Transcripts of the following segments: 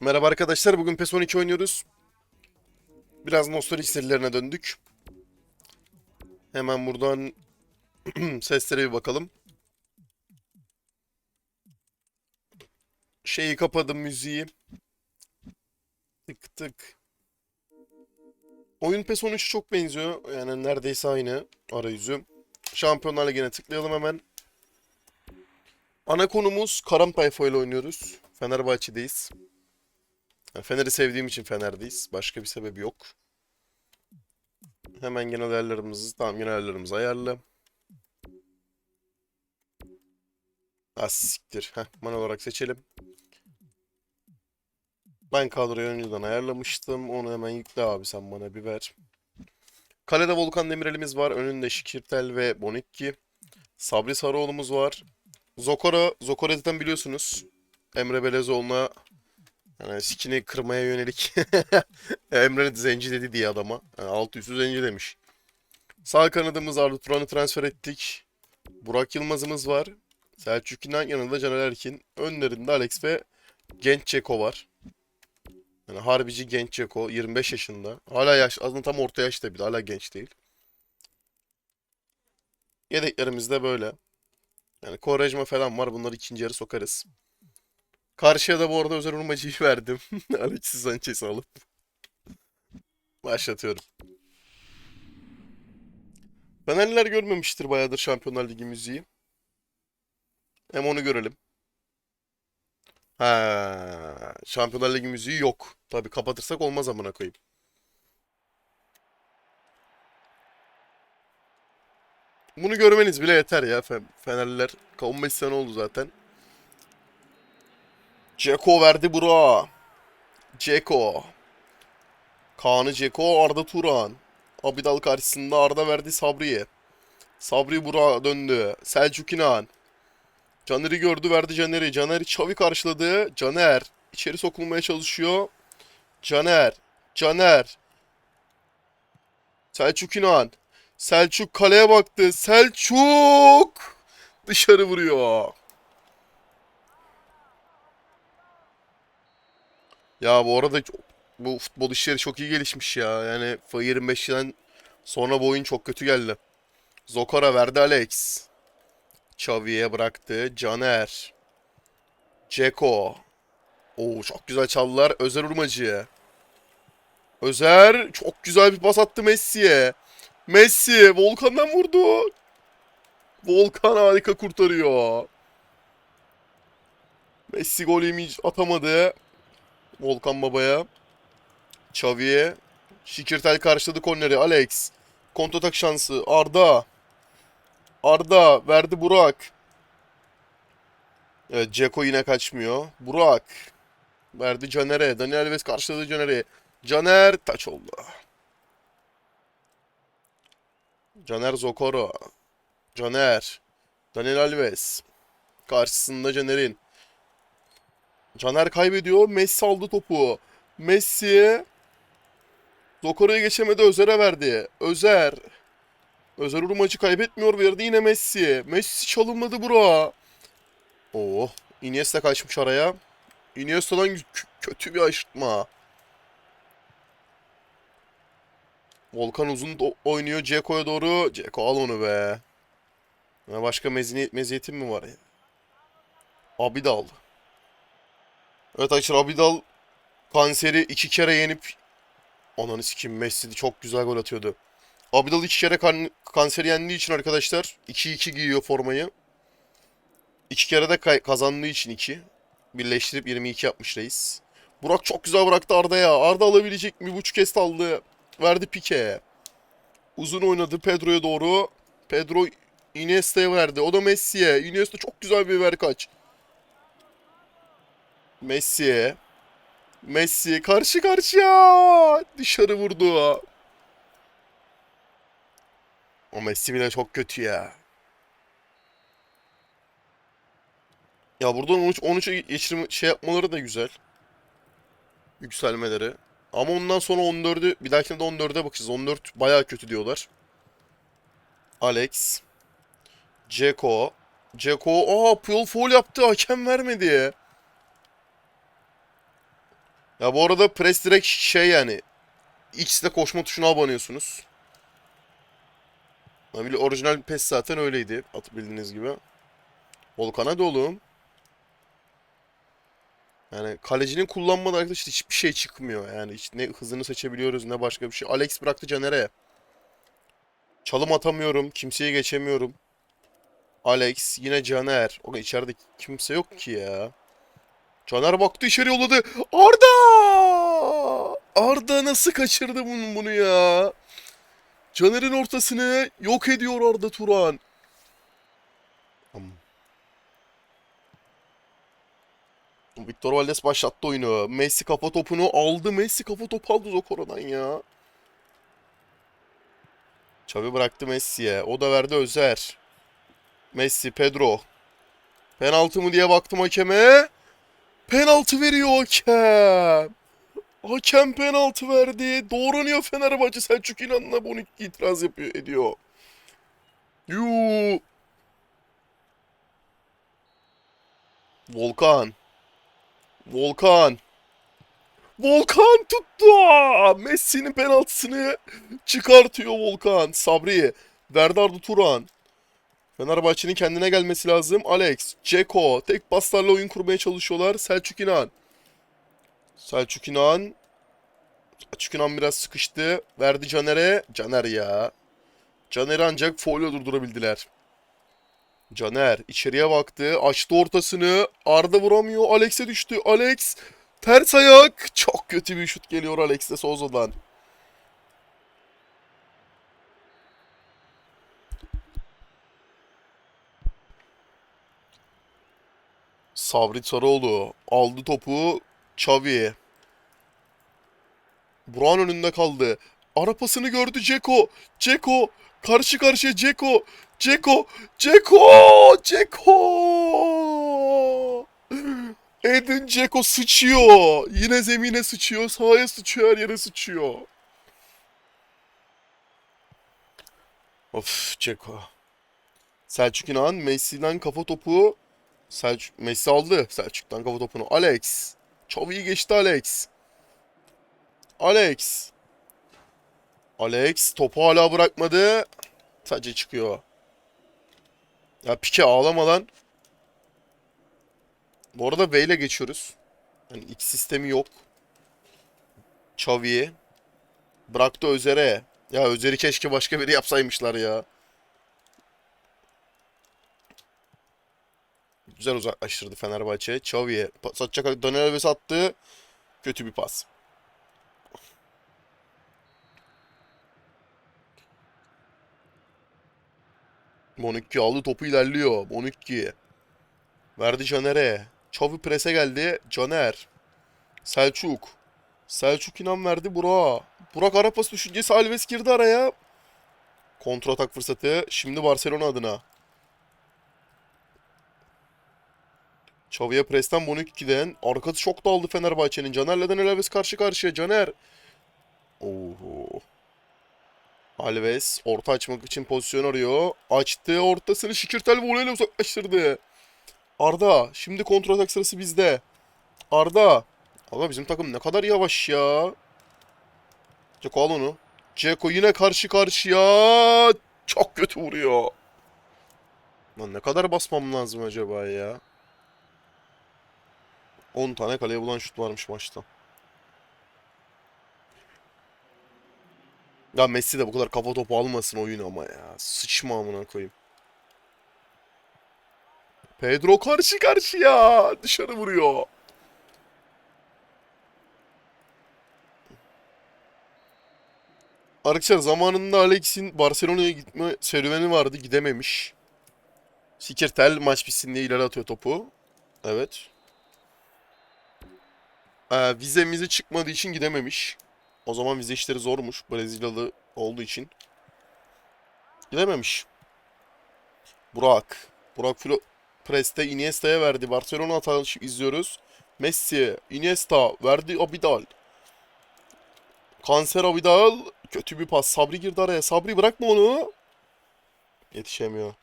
Merhaba arkadaşlar, bugün PES 12 oynuyoruz. Biraz nostalji serilerine döndük. Hemen buradan seslere bir bakalım. Şeyi kapadım müziği. Tık tık. Oyun PES 13'e çok benziyor. Yani neredeyse aynı arayüzü. Şampiyonlar Ligi'ne tıklayalım hemen. Ana konumuz Karam ile oynuyoruz. Fenerbahçe'deyiz. Fener'i sevdiğim için Fener'deyiz. Başka bir sebebi yok. Hemen genel ayarlarımızı, tamam genel ayarlarımızı ayarla. Ha siktir. Heh, manuel olarak seçelim. Ben kadroyu önceden ayarlamıştım. Onu hemen yükle abi sen bana bir ver. Kalede Volkan Demirel'imiz var. Önünde Şikirtel ve Bonikki. Sabri Sarıoğlu'muz var. Zokora, Zokora zaten biliyorsunuz. Emre Belezoğlu'na yani sikini kırmaya yönelik Emre zenci dedi diye adama. Yani altı üstü zenci demiş. Sağ kanadımız Arda Turan'ı transfer ettik. Burak Yılmaz'ımız var. Selçuk İnan yanında Caner Erkin. Önlerinde Alex ve Genç Ceko var. Yani harbici Genç Ceko 25 yaşında. Hala yaş aslında tam orta yaşta bir de hala genç değil. Yedeklerimiz de böyle. Yani Korejma falan var. Bunları ikinci yarı sokarız. Karşıya da bu arada özel urmacıyı verdim. Alexis Sanchez'i alıp. Başlatıyorum. Fenerliler görmemiştir bayağıdır Şampiyonlar Ligi müziği. Hem onu görelim. Ha, Şampiyonlar Ligi müziği yok. Tabii kapatırsak olmaz amına koyayım. Bunu görmeniz bile yeter ya Fe- Fenerliler. 15 sene oldu zaten. Ceko verdi Burak'a. Ceko. Kaan'ı Ceko, Arda Turan. Abidal karşısında Arda verdi Sabri'ye. Sabri Burak'a döndü. Selçuk İnan. Caner'i gördü verdi Caner'i. Caner Çavi karşıladı. Caner içeri sokulmaya çalışıyor. Caner. Caner. Selçuk İnan. Selçuk kaleye baktı. Selçuk! Dışarı vuruyor. Ya bu arada bu futbol işleri çok iyi gelişmiş ya. Yani FIFA 25'ten sonra bu oyun çok kötü geldi. Zokora verdi Alex. Xavi'ye bıraktı. Caner. Ceko. Oo çok güzel çaldılar. Özer Urmacı. Özer çok güzel bir pas attı Messi'ye. Messi Volkan'dan vurdu. Volkan harika kurtarıyor. Messi gol atamadı. Volkan Baba'ya. Xavi'ye. Şikirtel karşıladı korneri. Alex. Kontratak şansı. Arda. Arda. Verdi Burak. Evet Ceko yine kaçmıyor. Burak. Verdi Caner'e. Daniel Alves karşıladı Caner'e. Caner taç oldu. Caner Zokoro. Caner. Daniel Alves. Karşısında Caner'in. Caner kaybediyor. Messi aldı topu. Messi. Zokoro'yu geçemedi. Özer'e verdi. Özer. Özer Uru maçı kaybetmiyor. Verdi yine Messi. Messi çalınmadı bura. Oh. Iniesta kaçmış araya. Iniesta'dan kö- kötü bir aşırtma. Volkan uzun oynuyor Ceko'ya doğru. Ceko al onu be. Başka meziyet, meziyetim mi var ya? Abidal. Evet arkadaşlar Abidal kanseri iki kere yenip Ananı sikeyim Messi çok güzel gol atıyordu. Abidal iki kere kan kanseri yendiği için arkadaşlar 2-2 giyiyor formayı. İki kere de kazandığı için 2. Birleştirip 22 yapmış reis. Burak çok güzel bıraktı Arda'ya. Arda alabilecek mi? Buçuk kez aldı. Verdi Pique. Uzun oynadı Pedro'ya doğru. Pedro Iniesta'ya verdi. O da Messi'ye. Iniesta çok güzel bir ver kaç. Messi. Messi karşı karşıya. Dışarı vurdu. O Messi bile çok kötü ya. Ya buradan 13 13'e geçirme şey yapmaları da güzel. Yükselmeleri. Ama ondan sonra 14'ü bir dahakine de 14'e bakacağız. 14 bayağı kötü diyorlar. Alex. Ceko. Ceko. Aa Puyol foul yaptı. Hakem vermedi. Ya bu arada press direkt şey yani. X'de koşma tuşuna abanıyorsunuz. Ya bile orijinal PES zaten öyleydi. At bildiğiniz gibi. Volkan hadi oğlum. Yani kalecinin kullanmadığı arkadaşlar hiçbir şey çıkmıyor. Yani hiç ne hızını seçebiliyoruz ne başka bir şey. Alex bıraktı Caner'e. Çalım atamıyorum. Kimseyi geçemiyorum. Alex yine Caner. O içeride kimse yok ki ya. Caner baktı içeri yolladı. Arda! Arda nasıl kaçırdı bunu, bunu ya? Caner'in ortasını yok ediyor Arda Turan. Victor Valdez başlattı oyunu. Messi kafa topunu aldı. Messi kafa topu aldı Zokora'dan ya. Xavi bıraktı Messi'ye. O da verdi Özer. Messi, Pedro. Penaltı mı diye baktım hakeme. Penaltı veriyor hakem. Hakem penaltı verdi. Doğranıyor Fenerbahçe. Selçuk İnan'la Bonik itiraz yapıyor, ediyor. Yuu. Volkan. Volkan. Volkan tuttu. Messi'nin penaltısını çıkartıyor Volkan. Sabri. Verdardo Turan. Fenerbahçe'nin kendine gelmesi lazım. Alex, Ceko tek paslarla oyun kurmaya çalışıyorlar. Selçuk İnan. Selçuk İnan. Selçuk İnan biraz sıkıştı. Verdi Caner'e. Caner ya. Caner'i ancak foil'e durdurabildiler. Caner içeriye baktı. Açtı ortasını. Arda vuramıyor. Alex'e düştü. Alex ters ayak. Çok kötü bir şut geliyor Alex'e Souza'dan. Sabri Sarıoğlu aldı topu. Xavi. Burak'ın önünde kaldı. Arapasını gördü Ceko. Ceko. Karşı karşıya Ceko. Ceko. Ceko. Ceko. Edin Ceko sıçıyor. Yine zemine sıçıyor. Sahaya sıçıyor. Her yere sıçıyor. Of Ceko. Selçuk İnan Messi'den kafa topu. Selçuk, Messi aldı Selçuk'tan kafa topunu. Alex. Xavi'yi geçti Alex. Alex. Alex topu hala bırakmadı. Sadece çıkıyor. Ya Pike ağlama lan. Bu arada V ile geçiyoruz. Yani X sistemi yok. Xavi'yi. Bıraktı Özer'e. Ya Özer'i keşke başka biri yapsaymışlar ya. Güzel uzaklaştırdı Fenerbahçe. Xavi'ye pas atacak. Daniel Alves attı. Kötü bir pas. Bonucci aldı topu ilerliyor. Bonucci. Verdi Caner'e. Xavi prese geldi. Caner. Selçuk. Selçuk inan verdi Burak'a. Burak ara pas düşüncesi Alves girdi araya. Kontra atak fırsatı. Şimdi Barcelona adına. Xavi'ye presten Bonucci'den. Arkası çok dağıldı Fenerbahçe'nin. Caner'le Daniel Alves karşı karşıya. Caner. Oho. Alves orta açmak için pozisyon arıyor. Açtı ortasını Şikirtel voleyle uzaklaştırdı. Arda şimdi kontratak sırası bizde. Arda. Ama bizim takım ne kadar yavaş ya. Ceko al onu. Ceko yine karşı karşıya. Çok kötü vuruyor. Lan ne kadar basmam lazım acaba ya? 10 tane kaleye bulan şut varmış maçta. Ya Messi de bu kadar kafa topu almasın oyun ama ya. Sıçma amına koyayım. Pedro karşı karşıya. Dışarı vuruyor. Arkadaşlar zamanında Alex'in Barcelona'ya gitme serüveni vardı. Gidememiş. Sikirtel maç bitsin diye ileri atıyor topu. Evet. Ee, vize mize çıkmadığı için gidememiş. O zaman vize işleri zormuş. Brezilyalı olduğu için. Gidememiş. Burak. Burak Filo Preste Iniesta'ya verdi. Barcelona hatalı izliyoruz. Messi, Iniesta verdi Abidal. Kanser Abidal. Kötü bir pas. Sabri girdi araya. Sabri bırakma onu. Yetişemiyor.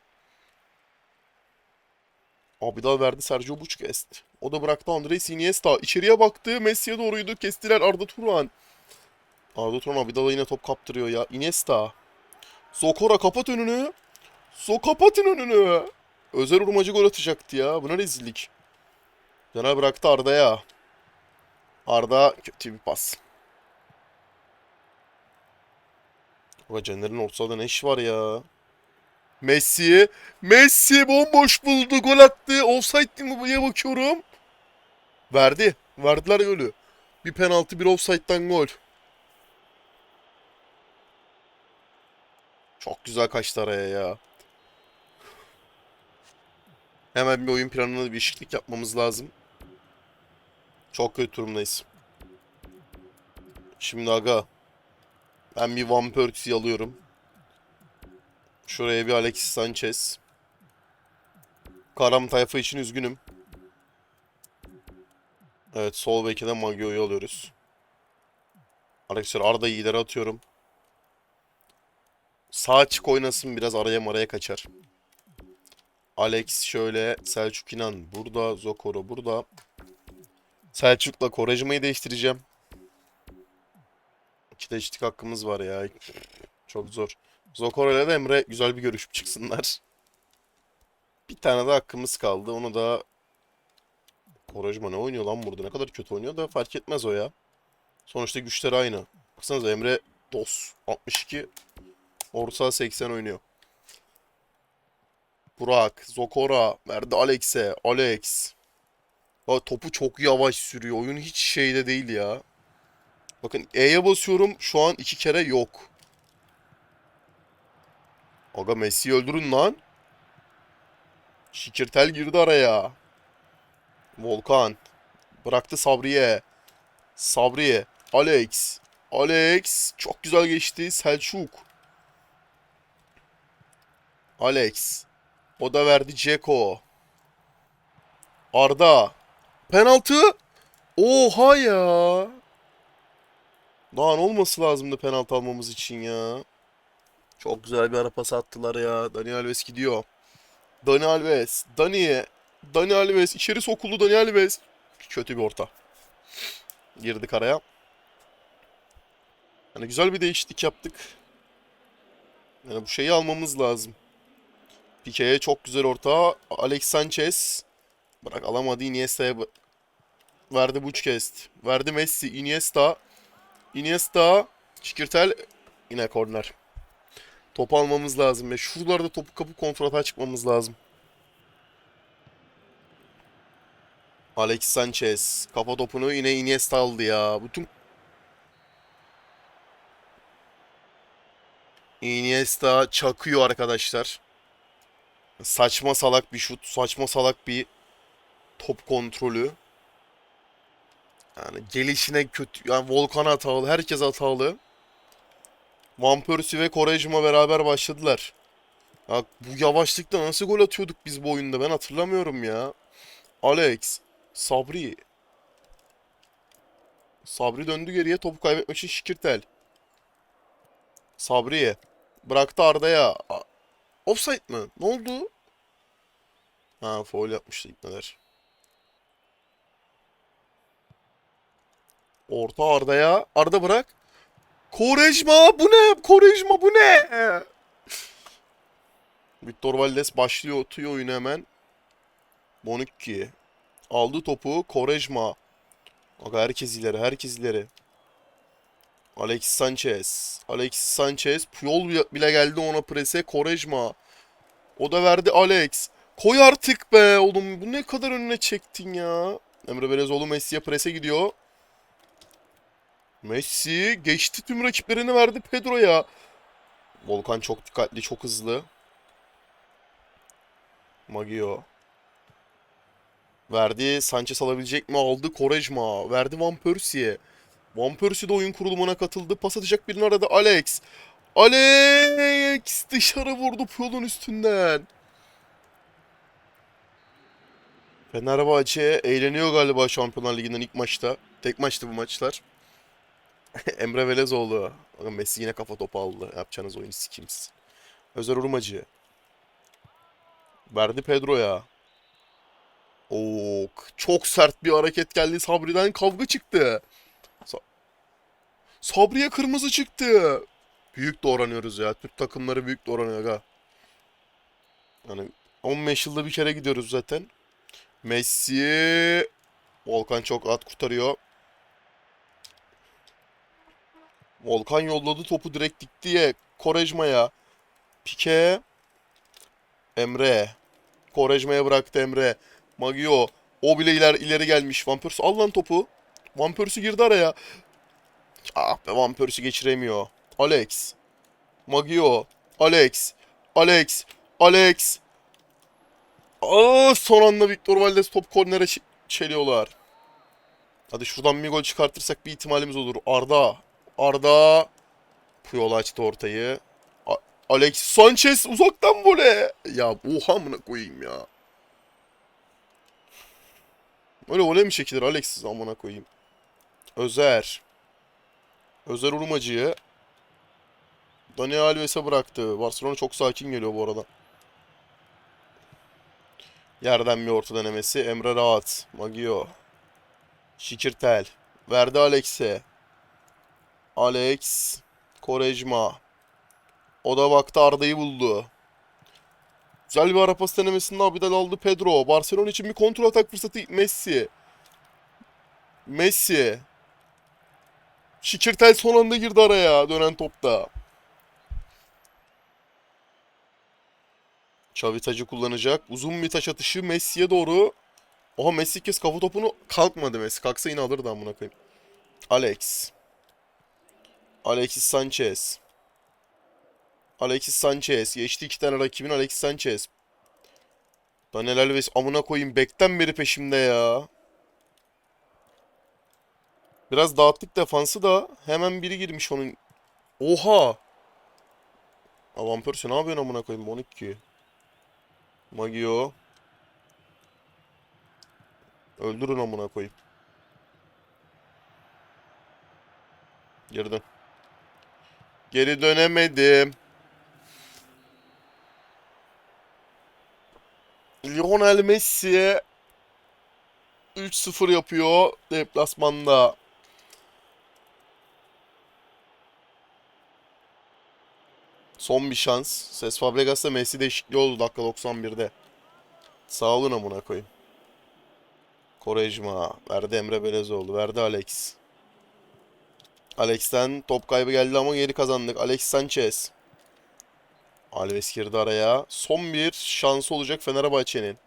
Abidal verdi Sergio Busquets. O da bıraktı Andres Iniesta. İçeriye baktı. Messi'ye doğruydu. Kestiler Arda Turan. Arda Turan Abidal'a yine top kaptırıyor ya. Iniesta. Zokora kapat önünü. So kapatın önünü. Özel urmacı gol atacaktı ya. Bu ne rezillik. Caner bıraktı Arda'ya. Arda kötü bir pas. Ulan Caner'in ortada ne iş var ya? Messi. Messi bomboş buldu. Gol attı. Offside mi diye bakıyorum. Verdi. Verdiler golü. Bir penaltı bir offside'dan gol. Çok güzel kaçtı araya ya. Hemen bir oyun planına bir değişiklik yapmamız lazım. Çok kötü durumdayız. Şimdi aga. Ben bir Van Persie'yi alıyorum. Şuraya bir Alexis Sanchez. Karam tayfa için üzgünüm. Evet sol beke de Magio'yu alıyoruz. Arkadaşlar Arda'yı ileri atıyorum. Sağ açık oynasın biraz araya maraya kaçar. Alex şöyle Selçuk İnan burada Zokoro burada. Selçuk'la Korejma'yı değiştireceğim. İki değişiklik hakkımız var ya. Çok zor. Zokoro ile de Emre güzel bir görüşüp çıksınlar. Bir tane de hakkımız kaldı. Onu da Korejma ne oynuyor lan burada? Ne kadar kötü oynuyor da fark etmez o ya. Sonuçta güçleri aynı. Baksanıza Emre DOS 62 Orta 80 oynuyor. Burak, Zokora, verdi Alex'e. Alex. Ya topu çok yavaş sürüyor. Oyun hiç şeyde değil ya. Bakın E'ye basıyorum. Şu an iki kere yok. Aga Messi'yi öldürün lan. Şikirtel girdi araya. Volkan. Bıraktı Sabri'ye. Sabri. Alex. Alex. Çok güzel geçti. Selçuk. Alex. O da verdi Ceko. Arda. Penaltı. Oha ya. Daha ne olması lazımdı penaltı almamız için ya. Çok güzel bir ara pas attılar ya. Dani Alves gidiyor. Dani Alves. Dani. Dani Alves. içeri sokuldu Dani Alves. Kötü bir orta. Girdik araya. Yani güzel bir değişiklik yaptık. Yani bu şeyi almamız lazım. Pique'ye çok güzel orta. Alex Sanchez. Bırak alamadı Iniesta'ya. bu- Verdi Buçkest. Verdi Messi. Iniesta. Iniesta. Şikirtel. Yine korner. Top almamız lazım ve şuralarda topu kapı kontrata çıkmamız lazım. Alex Sanchez. Kafa topunu yine Iniesta aldı ya. Bütün Iniesta çakıyor arkadaşlar. Saçma salak bir şut, saçma salak bir top kontrolü. Yani gelişine kötü, yani Volkan hatalı, herkes hatalı. Van Persie ve Quaresma beraber başladılar. Ya bu yavaşlıkta nasıl gol atıyorduk biz bu oyunda ben hatırlamıyorum ya. Alex, Sabri. Sabri döndü geriye topu kaybetmek için Şikirtel. Sabri'ye. Bıraktı Arda'ya. Offside mı? Ne oldu? Ha foul yapmıştı ipneler. Orta Arda'ya. Arda bırak. Korejma bu ne? Korejma bu ne? Victor Valdes başlıyor atıyor oyunu hemen. Bonucci. Aldı topu. Korejma. Aga herkes ileri herkes ileri. Alexis Sanchez. Alexis Sanchez. Puyol bile geldi ona prese. Korejma. O da verdi Alex. Koy artık be oğlum. Bu ne kadar önüne çektin ya. Emre Belezoğlu Messi'ye prese gidiyor. Messi geçti tüm rakiplerini verdi Pedro'ya. Volkan çok dikkatli, çok hızlı. Magio. Verdi. Sanchez alabilecek mi? Aldı. Korejma. Verdi Van Persie'ye. Van Persie de oyun kurulumuna katıldı. Pas atacak birini aradı. Alex. Alex dışarı vurdu Puyol'un üstünden. Fenerbahçe eğleniyor galiba Şampiyonlar Ligi'nden ilk maçta. Tek maçtı bu maçlar. Emre Velezoğlu. Messi yine kafa topu aldı. Yapacağınız oyunu sikimiz. Özer Urmacı. Verdi Pedro'ya. Oo, çok sert bir hareket geldi. Sabri'den kavga çıktı. Sa- Sabri'ye kırmızı çıktı. Büyük doğranıyoruz ya. Türk takımları büyük doğranıyor aga. Yani 15 yılda bir kere gidiyoruz zaten. Messi. Volkan çok rahat kurtarıyor. Volkan yolladı topu direkt diktiye. Korejma'ya. Pike. Emre. Korejma'ya bıraktı Emre. Magio. O bile iler, ileri gelmiş. Van Persie al lan topu. Van girdi araya. Ah be Van geçiremiyor. Alex. Magio. Alex. Alex. Alex. Aa, son anda Victor Valdez top kornere çeliyorlar. Hadi şuradan bir gol çıkartırsak bir ihtimalimiz olur. Arda. Arda. Puyol açtı ortayı. A- Alex Sanchez uzaktan vole. Ya oha amına koyayım ya. Öyle vole mi çekilir Alex amına koyayım. Özer. Özer Urmacı'yı Dani Alves'e bıraktı. Barcelona çok sakin geliyor bu arada. Yerden bir orta denemesi. Emre Rahat. Magio. Şikirtel. Verdi Alex'e. Alex. Korejma. O da baktı Arda'yı buldu. Güzel bir ara pas denemesinde Abidal aldı Pedro. Barcelona için bir kontrol atak fırsatı Messi. Messi. Şikirtel son anda girdi araya dönen topta. Xavi tacı kullanacak. Uzun bir taç atışı Messi'ye doğru. Oha Messi kez kafa topunu kalkmadı Messi. Kalksa yine alırdı amına koyayım. Alex. Alexis Sanchez. Alexis Sanchez. Geçti iki tane rakibin Alexis Sanchez. Daniel Alves amına koyayım. Bekten beri peşimde ya. Biraz dağıttık defansı da hemen biri girmiş onun. Oha. Van Persie ne yapıyorsun amına koyayım 12. Magio. Öldürün amına koyayım. Dön. Geri dönemedim. Lionel Messi 3-0 yapıyor deplasmanda. Son bir şans. Ses Fabregas'ta Messi değişikliği oldu dakika 91'de. Sağ olun amına koyayım. Korejma. Verdi Emre Belezoğlu. Verdi Alex. Alex'ten top kaybı geldi ama geri kazandık. Alex Sanchez. Alves girdi araya. Son bir şansı olacak Fenerbahçe'nin.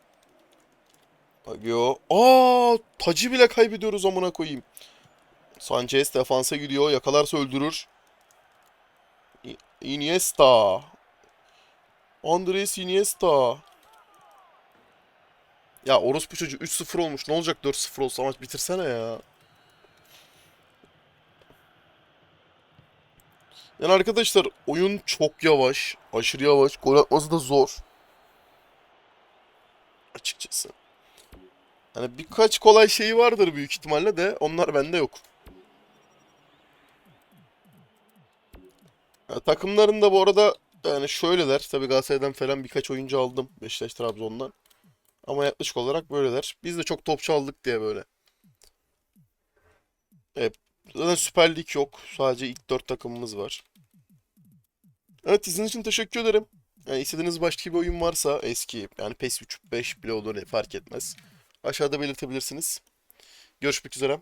Bagio. Aa, tacı bile kaybediyoruz amına koyayım. Sanchez defansa gidiyor. Yakalarsa öldürür. Iniesta. Andres Iniesta. Ya orospu çocuğu 3-0 olmuş. Ne olacak 4-0 olsa maç bitirsene ya. Yani arkadaşlar oyun çok yavaş. Aşırı yavaş. Gol atması da zor. Açıkçası. Hani birkaç kolay şeyi vardır büyük ihtimalle de onlar bende yok. Ya, takımların da bu arada yani şöyleler. Tabii Galatasaray'dan falan birkaç oyuncu aldım. Beşiktaş, Trabzon'dan. Ama yaklaşık olarak böyleler. Biz de çok topçu aldık diye böyle. Evet. Zaten Süper Lig yok. Sadece ilk 4 takımımız var. Evet izlediğiniz için teşekkür ederim. Yani istediğiniz başka bir oyun varsa eski yani PES 3, 5 bile olur fark etmez. Aşağıda belirtebilirsiniz. Görüşmek üzere.